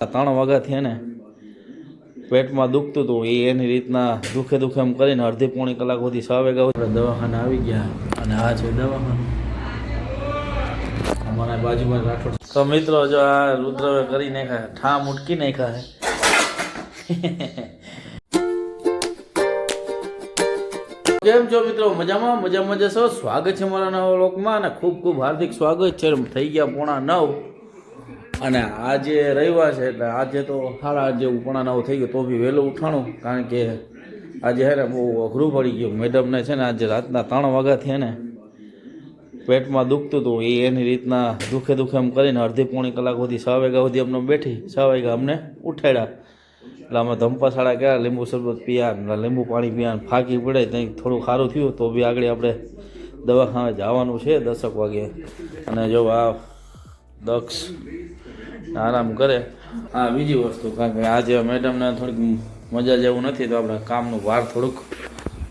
ત્રણ વાગ્યા થયા ને, પેટમાં દુખતું હતું. એ એની રીતના દુખે દુખે એમ કરીને અડધી પોણી કલાક સુધી છ વાગ્યા આપણે દવાખાને આવી ગયા અને આ છે દવાખાનું. અમારા બાજુમાં રાઠોડ. તો મિત્રો, જો આ રુદ્રવે કરી નાખ્યા ઠા ઉટકી નાખ્યા કેમ છો મિત્રો? મજામાં? મજામાં જશો સ્વાગત છે મારા નવા લોકમાં અને ખૂબ ખૂબ હાર્દિક સ્વાગત છે. થઈ ગયા પોણા નવ. અને આજે રવિવાર છે એટલે આજે તો સારા આજે ઉપણા નવું થઈ ગયું, તો બી વહેલું ઉઠાણું, કારણ કે આજે હે બહુ અઘરું પડી ગયું. મેડમને છે ને આજે રાતના ત્રણ વાગ્યા થયા ને, પેટમાં દુખતું હતું. એ એની રીતના દુઃખે દુઃખે એમ કરીને અડધી પોણી કલાક સુધી છ વાગ્યા સુધી અમને બેઠી, છ વાગ્યા અમને ઉઠાડ્યા. એટલે અમે ધંપાશાળા ગયા, લીંબુ શરબત પીયા લીંબુ પાણી પીયા ફાંકી પડે ત્યાં થોડું સારું થયું તો બી આગળ આપણે દવાખાને જવાનું છે દસક વાગે. અને જો આ દક્ષ આરામ કરે. આ બીજી વસ્તુ, કારણ કે આજે મેડમને થોડીક મજા જેવું નથી, તો આપણે કામનું ભાર થોડુંક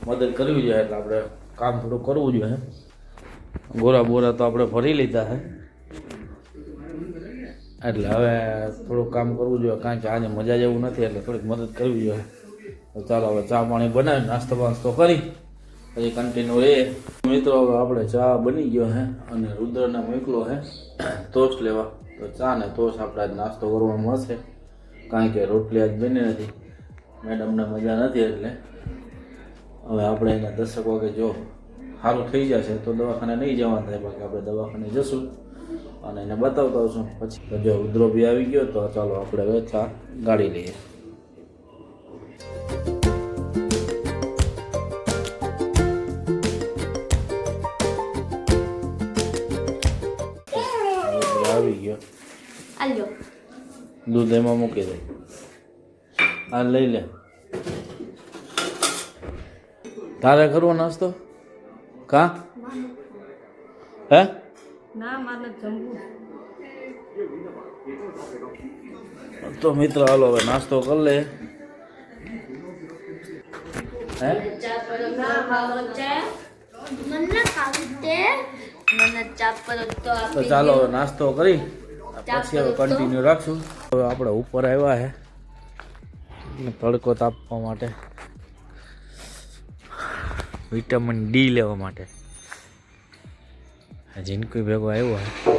મદદ કરવી જોઈએ, એટલે આપણે કામ થોડુંક કરવું જોઈએ. ગોરા બોરા તો આપણે ભરી લીધા છે એટલે હવે થોડુંક કામ કરવું જોઈએ, કારણ કે આજે મજા જેવું નથી, એટલે થોડીક મદદ કરવી જોઈએ. તો ચાલો, હવે ચા પાણી બનાવી નાસ્તો બાસ્તો કરી, પછી કન્ટિન્યુ રહે મિત્રો, હવે આપણે ચા બની ગયો હે, અને રુદ્રને મોકલો હે ટોસ્ટ લેવા. તો ચા ને ટોસ્ટ આપણે આજ નાસ્તો કરવા મળશે. કારણ કે રોટલી આજ બની નથી. મેડમને મજા નથી એટલે. હવે આપણે એના દસક વાગે જો સારું થઈ જશે તો દવાખાને નહીં જવાનું થાય, બાકી આપણે દવાખાને જશું અને એને બતાવતા હોઈશું પછી તો જો ઉદ્રો બી આવી ગયો તો ચાલો આપણે હવે ચા ગાડી લઈએ. આવી ગયો આલ્યો દૂધ એમાં મૂકી દે આ લઈ લે તારે કરવો નાસ્તો કા હે ના મારે જમવું તો મિત્ર હાલો હવે નાસ્તો કરી લે હે ના ખાવો છે મને છે તો તો ચાલો નાસ્તો કરી. પછી હવે કન્ટિન્યુ રાખશું. હવે આપણે ઉપર આવ્યા હે. તડકો તાપવા માટે. વિટામિન ડી લેવા માટે. જીનકુઈ ભેગો આવ્યો હે.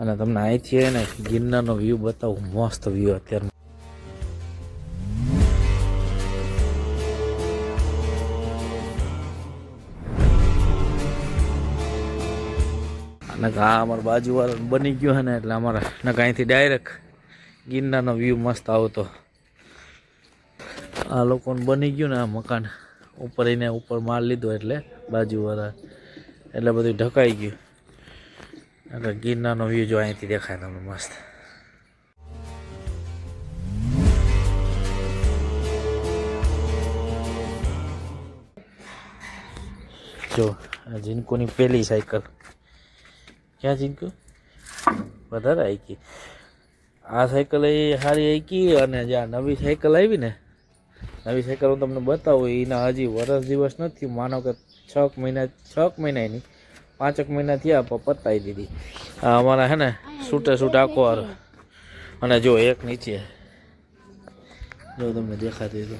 અને તમને અહીંથી ને ગિરનારનો વ્યૂ બતાવું. મસ્ત વ્યૂ અત્યારે અને આ અમારા બાજુવાળા બની ગયો ને એટલે અમારા નકા અહીંથી ડાયરેક્ટ ગિરનારનો વ્યૂ મસ્ત આવતો. આ લોકોને બની ગયું ને આ મકાન. ઉપર એને ઉપર માલ લીધો એટલે બાજુવાળા. એટલે બધું ઢકાઈ ગયું. એટલે ગિરનારનો વ્યૂ જો અહીંથી દેખાય તમને મસ્ત. જો આ જીનકોની પહેલી સાયકલ ક્યાં જીનકો વધારે આઈકી આ સાયકલ એ સારી આઈકી અને જે આ નવી સાયકલ આવી ને, નવી સાયકલ હું તમને બતાવું, એના હજી વરસ દિવસ નથી. માનો કે છ મહિના છ મહિના નહીં પાંચક મહિના થયા પણ પતાવી દીધી. આ અમારા હે ને છૂટે છૂટ આખો હાર. અને જો એક નીચે. જો તમને દેખાતી તો.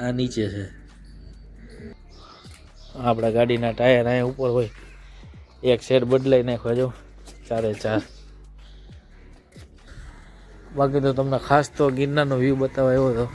આ નીચે છે. આપણા ગાડીના ટાયર અહીંયા ઉપર હોય. એક સેટ બદલાઈ નાખવા જો. ચારે ચાર. બાકી તો તમને ખાસ તો ગિરનારનો વ્યૂ બતાવવા એવો હતો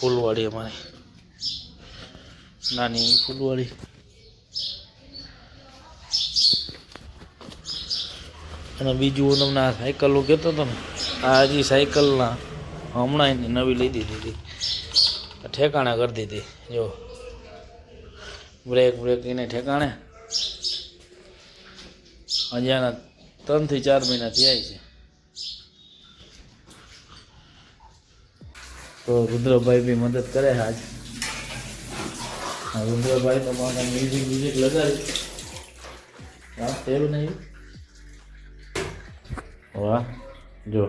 ફૂલવાડી અમારી. નાની ફૂલવાળી અને બીજું હું તમને આ સાયકલો કહેતો હતો ને, આ હજી સાયકલના હમણાં એની નવી લઈ દીધી હતી. ઠેકાણે કરી દીધી, જો. બ્રેક બ્રેક એને ઠેકાણે. હજાના ત્રણથી ચાર મહિના થયા છે. તો રુદ્રભાઈ બી મદદ કરે આજ. રુદ્રભાઈ તો મ્યુઝિક મ્યુઝિક લગાવી હા તેવું નહીં? વાહ જો.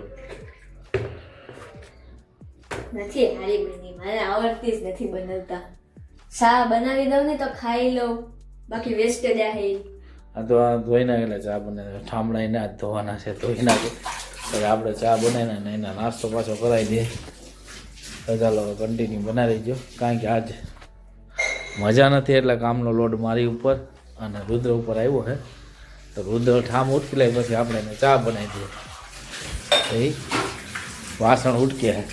નથી હારી બની. મારે આવડતી જ નથી બનાવતા. શા બનાવી દઉં ને તો ખાઈ લઉં. બાકી વેસ્ટ જાય આ તો આ ધોઈ નાખે એટલે ચા બને ઠામડા એના ધોવાના છે ધોઈ નાખે. એટલે આપણે ચા બનાવીને ને એના નાસ્તો પાછો કરાવી દઈએ. તો ચાલો કન્ટિન્યુ બનાવી દો કારણ કે આજ મજા નથી એટલે કામનો લોડ મારી ઉપર અને રુદ્ર ઉપર આવ્યો હે. તો રુદ્ર ઠામ ઉટકી લે પછી આપણે એને ચા બનાવી દઈએ. એ વાસણ ઉઠકે હે.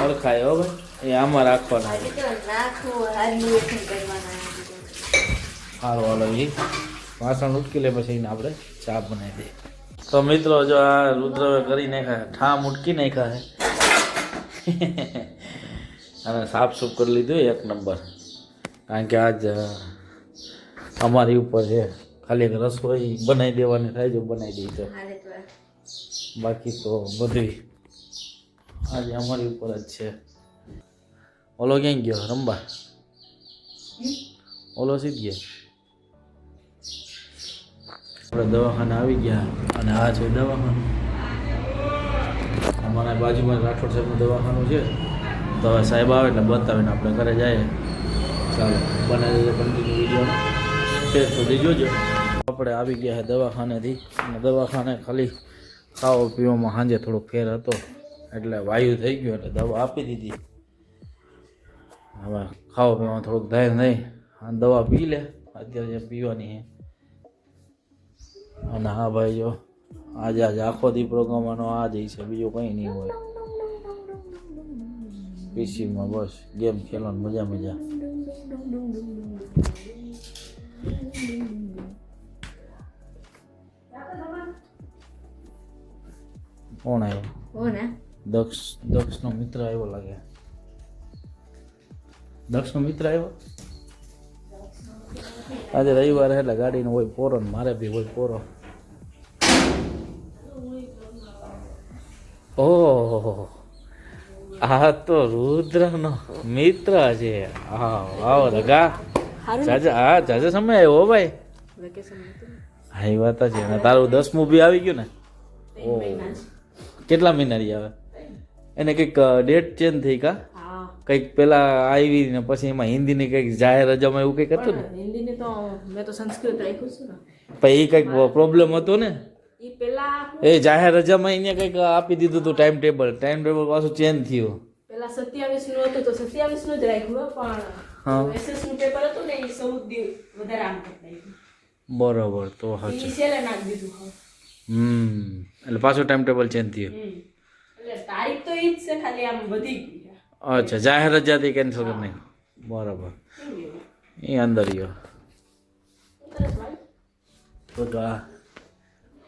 હો ભાઈ. એ આમાં રાખવાના સારું હાલો એ વાસણ ઉટકી લે પછી એને આપણે ચા બનાવી દઈએ. તો મિત્રો, જો આ રુદ્ર કરી નાખ્યા ઠામ ઉટકી નાખ્યા હે અને સાફ સૂફ કરી લીધું, એક નંબર. કારણ કે આજ અમારી ઉપર છે. ખાલી એક રસોઈ બનાવી દેવાની થાય જો બનાવી દઈ તો. બાકી તો બધી આજે અમારી ઉપર જ છે. ઓલો ક્યાં ગયો? રંબા? ઓલો સીધ ગયો? આપણે દવાખાને આવી ગયા અને આ છે દવાખાનું. અમારા બાજુમાં રાઠોડ સાહેબનું દવાખાનું છે. તો સાહેબ આવે એટલે બતાવીને આપણે ઘરે જઈએ. ચાલો બને કન્ટિન્યુ વીડિયો શેર સુધી જોજો. આપણે આવી ગયા છે દવાખાનેથી, અને દવાખાને ખાલી ખાવા પીવામાં સાંજે થોડોક ફેર હતો, એટલે વાયુ થઈ ગયો, એટલે દવા આપી દીધી. હવે ખાવા પીવામાં થોડુંક ધૈર્ય નહીં દવા પી લે. અત્યારે જે પીવાની છે. અને હા ભાઈ જો આજે આજે આખો દી પ્રોગ્રામનો આ જ છે, બીજું કંઈ નહીં હોય. પીસીમાં બસ ગેમ ખેલવાની મજા મજા. કોણ આવ્યો? દક્ષ દક્ષનો મિત્ર આવ્યો લાગે. દક્ષનો મિત્ર આવ્યો? આજે રવિવાર એટલે ગાડીનો હોય પોરો ને મારે બી હોય પોરો. ઓહો આ તો રુદ્રનો મિત્ર છે. હા આવો રગા જાજા હા જાજા સમય આવ્યો ભાઈ. હા એ વાત છે. અને તારું દસમું બી આવી ગયું ને? ઓહ. કેટલા મહિનાની આવે? એને કંઈક ડેટ ચેન્જ થઈ કા? કંઈક પેલા આવી ને પછી એમાં હિન્દીની કંઈક જાહેર રજામાં એવું કંઈક હતું ને? હિન્દીને તો મેં તો સંસ્કૃત રાખ્યું છે ને. પછી એ કંઈક પ્રોબ્લેમ હતો ને? એ જાહેર રજામાં એને કંઈક આપી દીધું હતું ટાઈમ ટેબલ ટાઈમ ટેબલ પાછું ચેન્જ થયું. પેલા સત્યાવીસનું હતું તો સત્યાવીસનું જ રાખ્યું. પણ એસએસનું પેપર હતું ને એ ચૌદ વધારે આમ બરોબર તો હા છે છેલ્લે નાખી દીધું હમ એટલે પાછું ટાઈમ ટેબલ ચેન્જ થયું. એટલે તારીખ તો ઈ જ છે ખાલી આમ વધી ગઈ અચ્છા જાહેર રજાથી કેન્સલ કરી નહીં બરોબર. એ અંદર ગયો. તો આ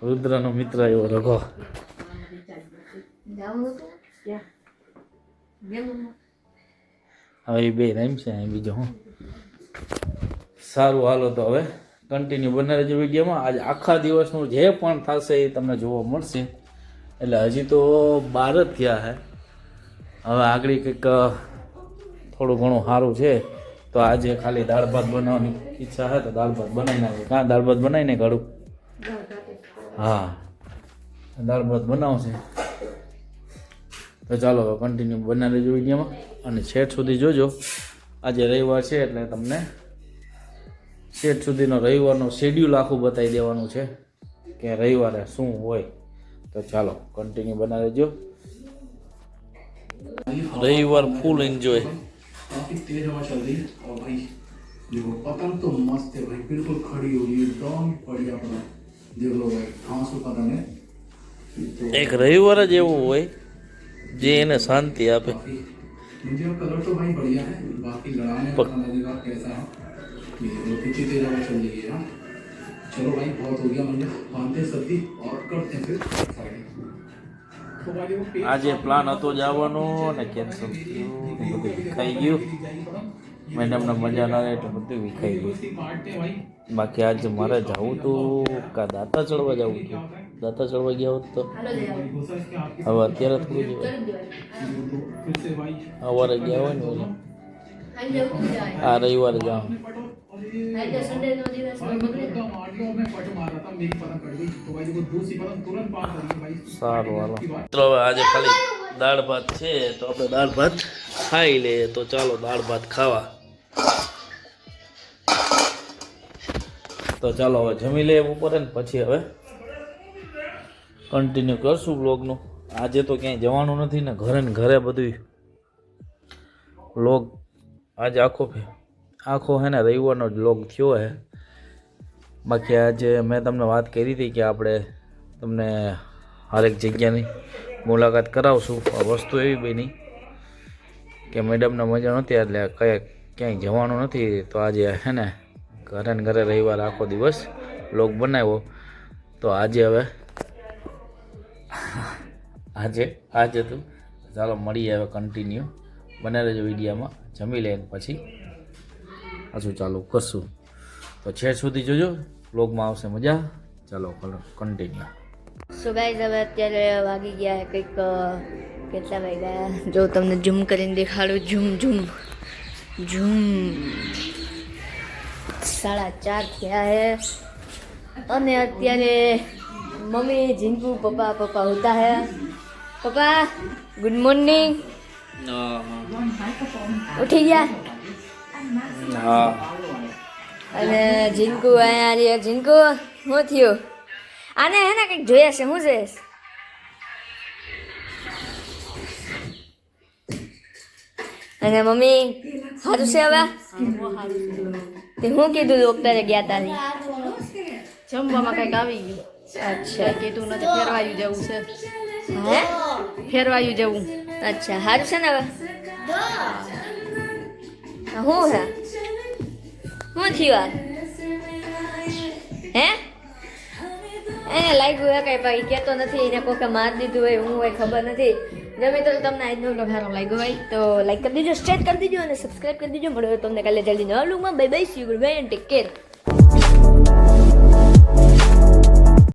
રુદ્રનો મિત્ર એવો રઘો. હવે એ બે રહીમ છે બીજો, હું. સારું, હાલો તો હવે કન્ટિન્યુ બને રહેજો વિડીયોમાં. આજે આખા દિવસનું જે પણ થશે એ તમને જોવા મળશે. એટલે હજી તો બાર જ થયા છે હવે આગળ કંઈક થોડું ઘણું સારું છે. તો આજે ખાલી દાળ ભાત બનાવવાની ઈચ્છા છે તો દાળ ભાત બનાવી નાખીએ. કાં દાળ ભાત બનાવીને કાઢું હા દાળ ભાત બનાવશે તો ચાલો હવે કન્ટિન્યુ બનાવી લેજો વિડીયોમાં અને છેટ સુધી જોજો આજે રવિવાર છે એટલે તમને છેટ સુધીનો રવિવારનો શેડ્યુલ આખું બતાવી દેવાનું છે કે રવિવારે શું હોય તો ચાલો કન્ટિન્યુ બનાવી લેજો રવિવાર ફૂલ એન્જોય काफी तेज हवा चल रही है और भाई देखो पतंग तो मस्त है भाई बिल्कुल खड़ी हो रही है एकदम बढ़िया अपना देख लो भाई घास को पतंग है तो એક રવિવાર જ એવું હોય જે એને શાંતિ આપે काफी मुझे अब कलर तो भाई बढ़िया है बाकी लड़ाने पक- का लगेगा कैसा है ये देखो कितनी तेज हवा चल रही है हाँ चलो भाई बहुत हो गया मुझे बांधते हैं सर्दी और करते हैं फिर साइड तो भाई वो पेड़ આજે પ્લાન હતો જવાનો અને કેન્સલ થયું ને બધું વિખાઈ ગયું મેડમને મજા ના આવે એટલે બધું વિખાઈ ગયું. બાકી આજે મારે જવું હતું કા દાંતા ચડવા જવું હતું દાંતા ચડવા ગયા હોત તો? હવે અત્યારે થોડું જવાય સવારે ગયા હોય ને ઓલા? આ રવિવારે જાઓ. સારું હાલો. મિત્રો આજે ખાલી દાળ ભાત છે તો આપણે દાળ ભાત ખાઈ લઈએ. તો ચાલો દાળ ભાત ખાવા. તો ચાલો હવે જમી લઈએ ઉપર ને પછી હવે કન્ટિન્યુ કરશું બ્લોગનું આજે તો ક્યાંય જવાનું નથી ને ઘરે ને ઘરે બધું લોગ આજે આખો આખો હે ને રવિવારનો જ લોગ થયો હે. બાકી આજે મેં તમને વાત કરી હતી કે આપણે તમને હરેક જગ્યાની મુલાકાત કરાવશું. આ વસ્તુ એવી બની કે મેડમને મજા નહોતી એટલે કયા ક્યાંય જવાનું નથી. તો આજે હે ને ઘરે ને ઘરે રવિવાર આખો દિવસ બ્લોગ બનાવ્યો. તો આજે હવે આજે આજે હતું ચાલો મળીએ હવે કન્ટિન્યુ બને રહેજો વિડીયામાં જમી લઈને પછી. પાછું ચાલુ કરશું. તો છેડ સુધી જોજો બ્લોગમાં આવશે મજા. ચાલો કન્ટિન્યુ સો ગાઈઝ હવે અત્યારે વાગી ગયા કંઈક કેટલા વાગ્યા? જો તમને ઝૂમ કરીને દેખાડું ઝૂમ ઝૂમ ઝૂમ સાડા ચાર થયા હે. અને અત્યારે મમ્મી જીનકુ પપ્પા પપ્પા હોતા હે. પપ્પા ગુડ મોર્નિંગ ઉઠી ગયા? અને જીનકુ અહીંયા રહ્યા. જીનકુ શું થયું? આને હે ને કંઈક જોયા છે? શું છે? અને મમ્મી સારું છે હવે? તે હું કીધું ડોક્ટરે ગયા તા જમવામાં કંઈક આવી ગયું. અચ્છા. કીધું નથી ફેરવાયું જેવું છે. હે? ફેરવાયું જેવું. અચ્છા સારું છે ને હવે? હા, હે શું થયું હે? એને લાગ્યું હે કઈ ભાઈ કહેતો નથી એને કોકે માર દીધું હોય હું હોય ખબર નથી. જમી તો તમને આજનો વ્લોગ સારો લાગ્યો હોય તો લાઈક કરી દેજો શેર કરી દેજો અને સબસ્ક્રાઈબ કરી દેજો. મળ્યો તમને કાલે જલ્દી નવા વ્લોગમાં bye bye see goodbye and take care